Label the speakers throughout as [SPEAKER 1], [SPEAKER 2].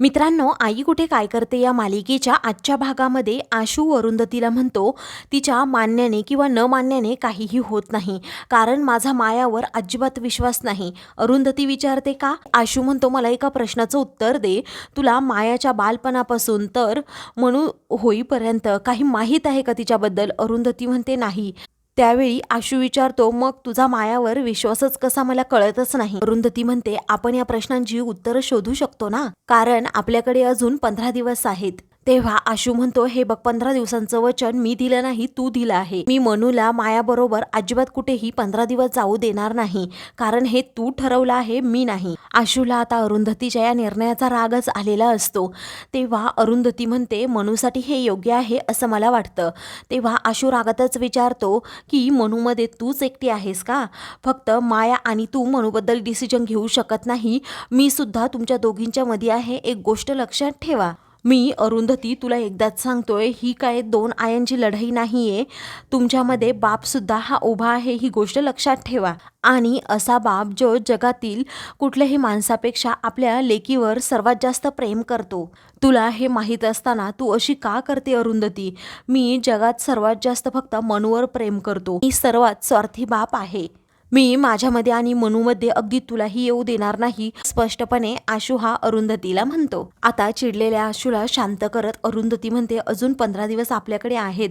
[SPEAKER 1] मित्रांनो आई कुठे काय करते या मालिकेच्या आजच्या भागामध्ये आशू अरुंधतीला म्हणतो तिच्या मान्याने किंवा न मान्याने काहीही होत नाही कारण माझा मायावर अजिबात विश्वास नाही. अरुंधती विचारते का? आशू म्हणतो मला एका प्रश्नाचं उत्तर दे. तुला मायाच्या बालपणापासून तर म्हणू होईपर्यंत काही माहीत आहे का तिच्याबद्दल? अरुंधती म्हणते नाही. त्यावेळी आशू विचारतो मग तुझा मायावर विश्वासच कसा मला कळतच नाही? अरुंधती म्हणते आपण या प्रश्नांची उत्तरं शोधू शकतो ना? कारण आपल्याकडे अजून पंधरा दिवस आहेत. तेव्हा आशू म्हणतो हे बघ पंधरा दिवसांचं वचन मी दिलं नाही तू दिलं आहे. मी मनूला मायाबरोबर अजिबात कुठेही पंधरा दिवस जाऊ देणार नाही. कारण हे तू ठरवलं आहे मी नाही. आशूला आता अरुंधतीच्या या निर्णयाचा रागच आलेला असतो. तेव्हा अरुंधती म्हणते मनूसाठी हे योग्य आहे असं मला वाटतं. तेव्हा आशू रागातच विचारतो की मनूमध्ये तूच एकटी आहेस का? फक्त माया आणि तू मनूबद्दल डिसिजन घेऊ शकत नाही. मी सुद्धा तुमच्या दोघींच्या मध्ये आहे. एक गोष्ट लक्षात ठेवा. मी अरुंधती तुला एकदाच सांगतोय ही काय दोन आयांची लढाई नाहीये. तुमच्यामध्ये बापसुद्धा हा उभा आहे ही गोष्ट लक्षात ठेवा. आणि असा बाप जो जगातील कुठल्याही माणसापेक्षा आपल्या लेकीवर सर्वात जास्त प्रेम करतो. तुला हे माहीत असताना तू अशी का करते अरुंधती? मी जगात सर्वात जास्त फक्त मनूवर प्रेम करतो. मी सर्वात स्वार्थी बाप आहे. मी माझ्यामध्ये आणि मनूमध्ये अगदी तुलाही येऊ देणार नाही स्पष्टपणे आशू हा अरुंधतीला म्हणतो. आता चिडलेल्या आशूला शांत करत अरुंधती म्हणते अजून पंधरा दिवस आपल्याकडे आहेत.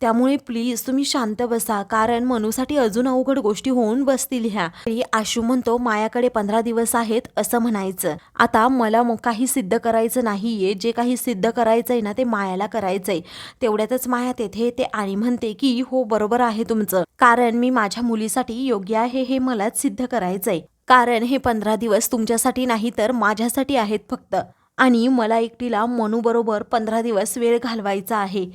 [SPEAKER 1] त्यामुळे प्लीज तुम्ही शांत बसा कारण मनूसाठी अजून अवघड गोष्टी होऊन बसतील ह्या. आशू म्हणतो मायाकडे पंधरा दिवस आहेत असं म्हणायचं. आता मला मग काही सिद्ध करायचं नाहीये. जे काही सिद्ध करायचंय ना ते मायाला करायचंय. तेवढ्यातच माया तेथे येते आणि म्हणते की हो बरोबर आहे तुमचं. कारण मी माझ्या मुलीसाठी योग्य आहे हे मलाच सिद्ध करायचंय. कारण हे पंधरा दिवस तुमच्यासाठी नाही तर माझ्यासाठी आहेत फक्त. आणि मला एकटीला मनूबरोबर पंधरा दिवस वेळ घालवायचा आहे.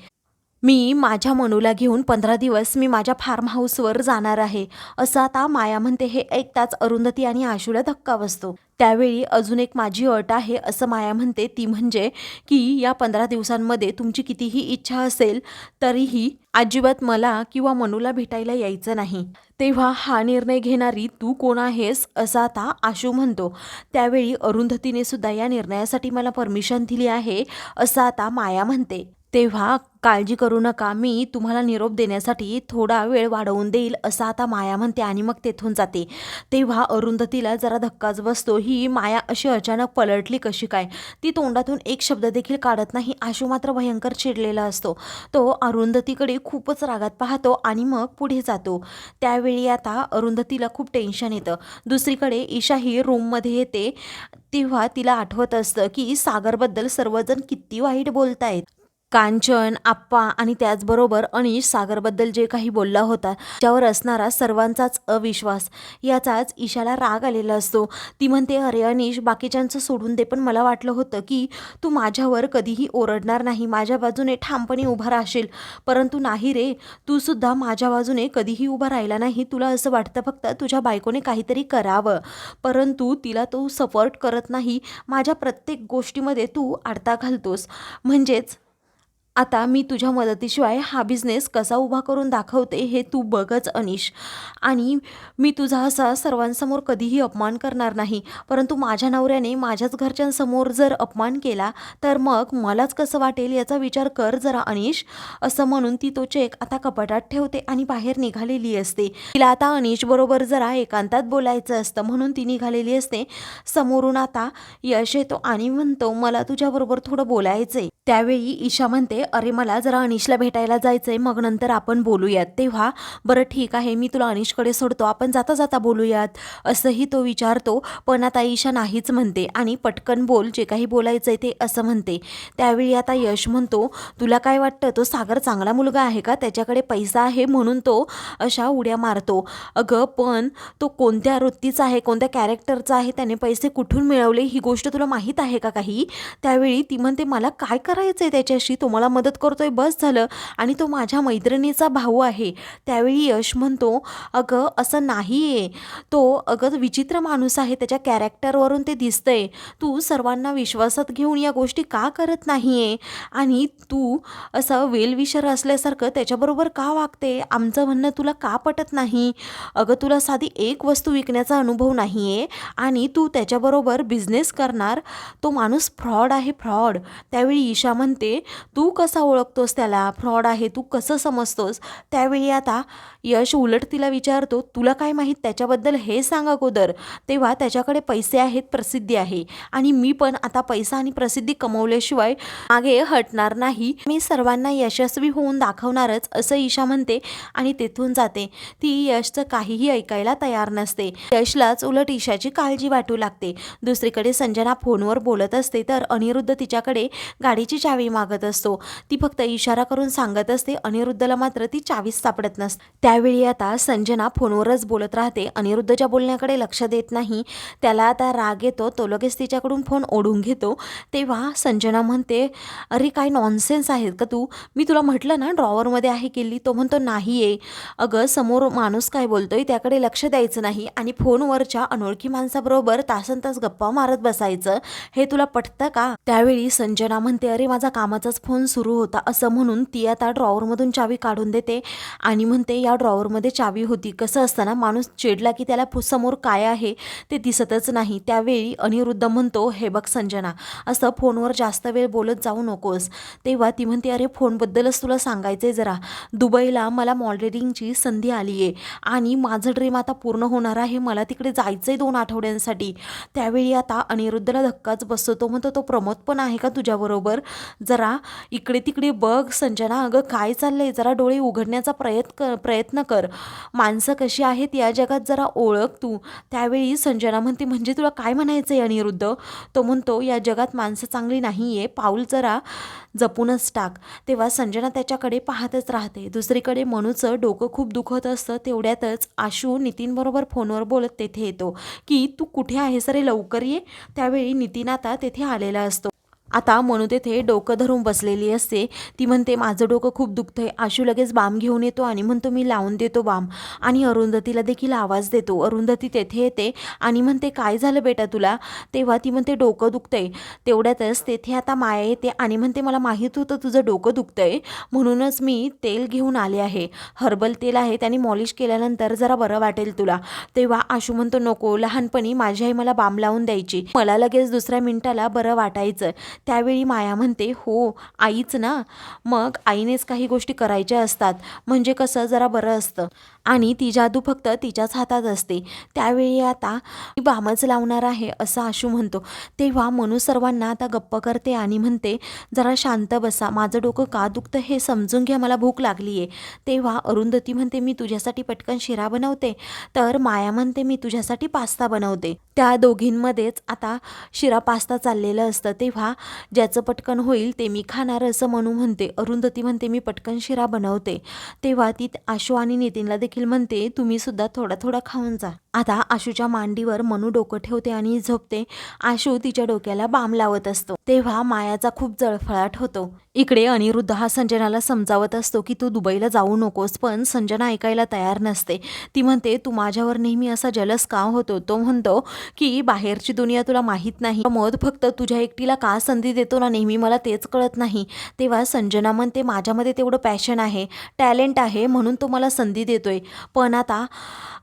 [SPEAKER 1] मी माझ्या मनूला घेऊन पंधरा दिवस मी माझ्या फार्म हाऊसवर जाणार आहे. असं आता माया म्हणते हे ऐकताच अरुंधती आणि आशूला धक्का बसतो. त्यावेळी अजून एक माझी अट आहे असं माया म्हणते. ती म्हणजे की या पंधरा दिवसांमध्ये तुमची कितीही इच्छा असेल तरीही अजिबात मला किंवा मनूला भेटायला यायचं नाही. तेव्हा हा निर्णय घेणारी तू कोण आहेस असं आता आशू म्हणतो. त्यावेळी अरुंधतीने सुद्धा या निर्णयासाठी मला परमिशन दिली आहे असं आता माया म्हणते. तेव्हा काळजी करू नका मी तुम्हाला निरोप देण्यासाठी थोडा वेळ वाढवून देईल असं आता माया म्हणते आणि मग तेथून जाते. तेव्हा अरुंधतीला जरा धक्काच बसतो ही माया अशी अचानक पलटली कशी काय? ती तोंडातून एक शब्द देखील काढत नाही आशू मात्र भयंकर चिडलेला असतो. तो अरुंधतीकडे खूपच रागात पाहतो आणि मग पुढे जातो. त्यावेळी आता अरुंधतीला खूप टेन्शन येतं. दुसरीकडे ईशा ही रूममध्ये येते तेव्हा तिला आठवत असतं की सागरबद्दल सर्वजण किती वाईट बोलतायत. कांचन आप्पा आणि त्याचबरोबर अनिश सागरबद्दल जे काही बोलला होता त्यावर असणारा सर्वांचाच अविश्वास. याचाच ईशाला राग आलेला असतो. ती म्हणते अरे अनिश बाकीच्यांचं सोडून दे. पण मला वाटलं होतं की तू माझ्यावर कधीही ओरडणार नाही. माझ्या बाजूने ठामपणे उभा राहशील. परंतु नाही रे. तू सुद्धा माझ्या बाजूने कधीही उभा राहिला नाही. तुला असं वाटतं फक्त तुझ्या बायकोने काहीतरी करावं. परंतु तिला तू सपोर्ट करत नाही. माझ्या प्रत्येक गोष्टीमध्ये तू आडता घालतोस. म्हणजेच आता मी तुझ्या मदतीशिवाय हा बिझनेस कसा उभा करून दाखवते हे तू बघच अनिश. आणि मी तुझा असा सर्वांसमोर कधीही अपमान करणार नाही. परंतु माझ्या नवऱ्याने माझ्याच घरच्यांसमोर जर अपमान केला तर मग मलाच कसं वाटेल याचा विचार कर जरा अनिश. असं म्हणून ती तो चेक आता कपाटात ठेवते आणि बाहेर निघालेली असते. तिला आता अनिश बरोबर जरा एकांतात बोलायचं असतं म्हणून ती निघालेली असते. समोरून आता यश येतो आणि म्हणतो मला तुझ्याबरोबर थोडं बोलायचंय. त्यावेळी ईशा म्हणते अरे मला जरा अनिशला भेटायला जायचं आहे मग नंतर आपण बोलूयात. तेव्हा बरं ठीक आहे मी तुला अनिशकडे सोडतो आपण जाता जाता बोलूयात. असंही तो विचारतो. पण आता ईशा नाहीच म्हणते आणि पटकन बोल जे काही बोलायचं आहे ते असं म्हणते. त्यावेळी आता यश म्हणतो तुला काय वाटतं तो सागर चांगला मुलगा आहे का? त्याच्याकडे पैसा आहे म्हणून तो अशा उड्या मारतो. अगं पण तो कोणत्या वृत्तीचा आहे कोणत्या कॅरेक्टरचा आहे त्याने पैसे कुठून मिळवले ही गोष्ट तुला माहीत आहे का काही? त्यावेळी ती म्हणते मला काय करायचं आहे त्याच्याशी? तो मला मदत करतोय बस झालं आणि तो माझ्या मैत्रिणीचा भाऊ आहे. त्यावेळी यश म्हणतो अगं असं नाही आहे तो अगं विचित्र माणूस आहे त्याच्या कॅरेक्टरवरून ते दिसतंय. तू सर्वांना विश्वासात घेऊन या गोष्टी का करत नाही आहे आणि तू असं वेलविशर असल्यासारखं त्याच्याबरोबर का वागते? आमचं म्हणणं तुला का पटत नाही? अगं तुला साधी एक वस्तू विकण्याचा अनुभव नाही आहे आणि तू त्याच्याबरोबर बिझनेस करणार. तो माणूस फ्रॉड आहे फ्रॉड त्यावेळी ईशा म्हणते तू कसा ओळखतोस त्याला? फ्रॉड आहे तू कसं समजतोस? त्यावेळी आता यश उलट तिला विचारतो तुला काय माहीत त्याच्याबद्दल हे सांग अगोदर. तेव्हा त्याच्याकडे पैसे आहेत प्रसिद्धी आहे. आणि मी पण आता पैसा आणि प्रसिद्धी कमवल्याशिवाय मागे हटणार नाही. मी सर्वांना यशस्वी होऊन दाखवणारच असं ईशा म्हणते आणि तेथून जाते. ती यशचं काहीही ऐकायला तयार नसते. यशलाच उलट ईशाची काळजी वाटू लागते. दुसरीकडे संजना फोनवर बोलत असते तर अनिरुद्ध तिच्याकडे गाडीची चावी मागत असतो. ती फक्त इशारा करून सांगत असते अनिरुद्धला मात्र ती चावीस सापडत नसते. त्यावेळी आता संजना फोनवरच बोलत राहते. अनिरुद्धच्या बोलण्याकडे लक्ष देत नाही. त्याला आता राग येतो. तो लगेच तिच्याकडून फोन ओढून घेतो. तेव्हा संजना म्हणते अरे काय नॉनसेन्स आहेत का तू. मी तुला म्हटलं ना ड्रॉवरमध्ये आहे किल्ली. तो म्हणतो नाही आहे अगं समोर माणूस काय बोलतोय? त्याकडे लक्ष द्यायचं नाही. आणि फोनवरच्या अनोळखी माणसाबरोबर तासन तास गप्पा मारत बसायचं. हे तुला पटतं का? त्यावेळी संजना म्हणते अरे माझा कामाचाच फोन सुरू होता असं म्हणून ती आता ड्रॉवरमधून चावी काढून देते आणि म्हणते या ड्रॉवरमध्ये चावी होती. कसं असतं ना माणूस चिडला की त्याला समोर काय आहे ते दिसतच नाही. त्यावेळी अनिरुद्ध म्हणतो हे बघ संजना असं फोनवर जास्त वेळ बोलत जाऊ नकोस. तेव्हा ती म्हणते अरे फोनबद्दलच तुला सांगायचं आहे जरा. दुबईला मला मॉडेलिंगची संधी आली आहे आणि माझं ड्रीम आता पूर्ण होणार आहे. मला तिकडे जायचं आहे दोन आठवड्यांसाठी. त्यावेळी आता अनिरुद्धला धक्काच बसतो. तो म्हणतो तो प्रमोद पण आहे का तुझ्याबरोबर? जरा इक इकडे तिकडे बघ संजना अगं काय चाललंय? जरा डोळे उघडण्याचा प्रयत्न प्रयत्न कर. माणसं कशी आहेत या जगात जरा ओळख तू. त्यावेळी संजना म्हणते म्हणजे तुला काय म्हणायचं आहे अनिरुद्ध तो म्हणतो या जगात माणसं चांगली नाही आहे पाऊल जरा जपूनच टाक. तेव्हा संजना त्याच्याकडे पाहतच राहते. दुसरीकडे मनूचं डोकं खूप दुखत असतं. तेवढ्यातच आशू नितीनबरोबर फोनवर बोलत तेथे येतो की तू कुठे आहेस? रे लवकर ये. त्यावेळी नितीन आता तेथे आलेला असतो. आता मनू तेथे डोकं धरून बसलेली असते. ती म्हणते माझं डोकं खूप दुखतं आहे आशू लगेच बाम घेऊन येतो आणि म्हणतो मी लावून देतो बाम. आणि अरुंधतीला देखील आवाज देतो. अरुंधती तेथे येते आणि म्हणते काय झालं बेटा तुला? तेव्हा ती म्हणते डोकं दुखतंय. तेवढ्यातच तेथे आता माया येते आणि म्हणते मला माहीत होतं तुझं डोकं दुखतंय. म्हणूनच मी तेल घेऊन आले आहे. हर्बल तेल आहे. त्याने मॉलिश केल्यानंतर जरा बरं वाटेल तुला. तेव्हा आशू म्हणतो नको. लहानपणी माझी आई मला बाम लावून द्यायची. मला लगेच दुसऱ्या मिनिटाला बरं वाटायचं. त्यावेळी माया म्हणते हो आईच ना. मग आईनेच काही गोष्टी करायच्या असतात. म्हणजे कसं जरा बरं असतं. आणि ती जादू फक्त तिच्याच हातात असते. त्यावेळी आता मी बामच लावणार आहे असं आशू म्हणतो. तेव्हा मनू सर्वांना आता गप्प करते आणि म्हणते जरा शांत बसा. माझं डोकं का दुखतं हे समजून घ्या मला भूक लागली आहे तेव्हा अरुंधती म्हणते मी तुझ्यासाठी पटकन शिरा बनवते. तर माया म्हणते मी तुझ्यासाठी पास्ता बनवते. त्या दोघींमध्येच आता शिरा पास्ता चाललेलं असतं. तेव्हा ज्याचं पटकन होईल ते मी खाणार असं म्हणू म्हणते. अरुंधती म्हणते मी पटकन शिरा बनवते. तेव्हा ती आशू आणि नितीनला देखील म्हणते तुम्ही सुद्धा थोडा थोडा खाऊन जा. आता आशूच्या मांडीवर मनू डोकं ठेवते आणि झोपते. आशू तिच्या डोक्याला बाम लावत असतो. तेव्हा मायाचा खूप जळफळाट होतो. इकडे अनिरुद्ध हा संजनाला समजावत असतो की तू दुबईला जाऊ नकोस पण संजना ऐकायला तयार नसते. ती म्हणते तू माझ्यावर नेहमी असा जलस का होतो? तो म्हणतो की बाहेरची दुनिया तुला माहीत नाही. मध फक्त तुझ्या एकटीला का संधी देतो ना नेहमी मला तेच कळत नाही. तेव्हा संजना म्हणते माझ्यामध्ये तेवढं पॅशन आहे टॅलेंट आहे म्हणून तो मला संधी देतो आहे पण आता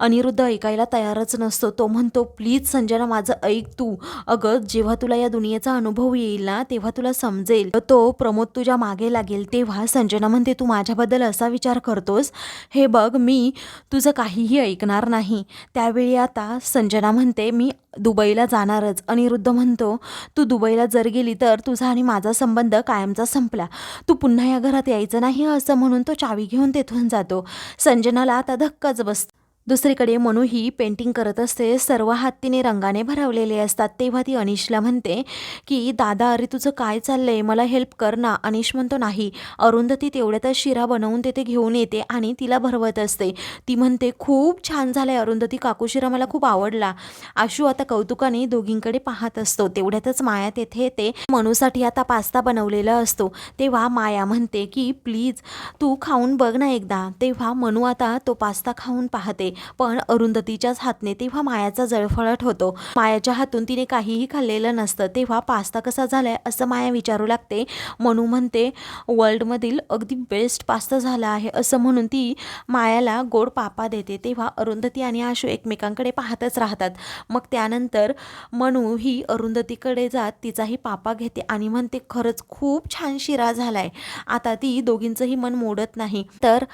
[SPEAKER 1] अनिरुद्ध ऐकायला तयारच नसतो. तो म्हणतो प्लीज संजना माझं ऐक तू. अगं जेव्हा तुला या दुनियेचा अनुभव येईल ना तेव्हा तुला समजेल. तो प्रमोद तुझ्या मागे लागेल. तेव्हा संजना म्हणते तू माझ्याबद्दल असा विचार करतोस? हे बघ मी तुझं काहीही ऐकणार नाही. त्यावेळी आता संजना म्हणते मी दुबईला जाणारच. अनिरुद्ध म्हणतो तू दुबईला जर गेली तर तर तुझा आणि माझा संबंध कायमचा संपला. तू पुन्हा या घरात यायचं नाही असं म्हणून तो चावी घेऊन तेथून जातो. संजनाला आता धक्काच बसतो. दुसरीकडे मनू ही पेंटिंग करत असते. सर्व हात तिने रंगाने भरवलेले असतात. तेव्हा ती अनिशला म्हणते की दादा अरे तुझं काय चाललंय? मला हेल्प कर ना. अनिश म्हणतो नाही. अरुंधती तेवढ्यातच शिरा बनवून तेथे घेऊन येते आणि तिला भरवत असते. ती म्हणते खूप छान झालंय अरुंधती काकू शिरा. मला खूप आवडला. आशू आता कौतुकाने दोघींकडे पाहत असतो. तेवढ्यातच माया तेथे येते. मनूसाठी आता पास्ता बनवलेला असतो. तेव्हा माया म्हणते की प्लीज तू खाऊन बघ ना एकदा. तेव्हा मनू आता तो पास्ता खाऊन पाहते. पण अरुंधतीच्याच हातने तेव्हा मायाचा जळफळट होतो. मायाच्या हातून तिने काहीही खाल्लेलं नसतं. तेव्हा पास्ता कसा झालाय असं माया विचारू लागते. म्हणू म्हणते वर्ल्डमधील अगदी बेस्ट पास्ता झाला आहे असं म्हणून ती मायाला गोड पापा देते. तेव्हा अरुंधती आणि आशू एकमेकांकडे पाहतच राहतात. मग त्यानंतर मनू ही अरुंधतीकडे जात तिचाही पापा घेते आणि म्हणते खरंच खूप छान शिरा झालाय. आता ती दोघींचंही मन मोडत नाही. तर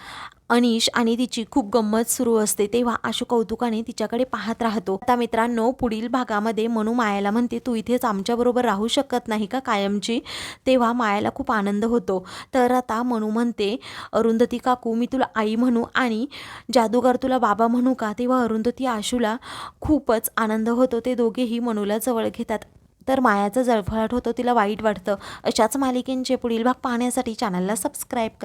[SPEAKER 1] अनिश आणि तिची खूप गंमत सुरू असते तेव्हा आशू कौतुकाने तिच्याकडे पाहत राहतो. आता मित्रांनो पुढील भागामध्ये मनू मायाला म्हणते तू इथेच आमच्याबरोबर राहू शकत नाही का कायमची? तेव्हा मायाला खूप आनंद होतो. तर आता मनू म्हणते अरुंधती काकू मी तुला आई म्हणू आणि जादूगार तुला बाबा म्हणू का? तेव्हा अरुंधती आशूला खूपच आनंद होतो. ते दोघेही मनूला जवळ घेतात. तर मायाचा जळफळाट होतो तिला वाईट वाटतं. अशाच मालिकेंचे पुढील भाग पाहण्यासाठी चॅनलला सबस्क्राईब करा.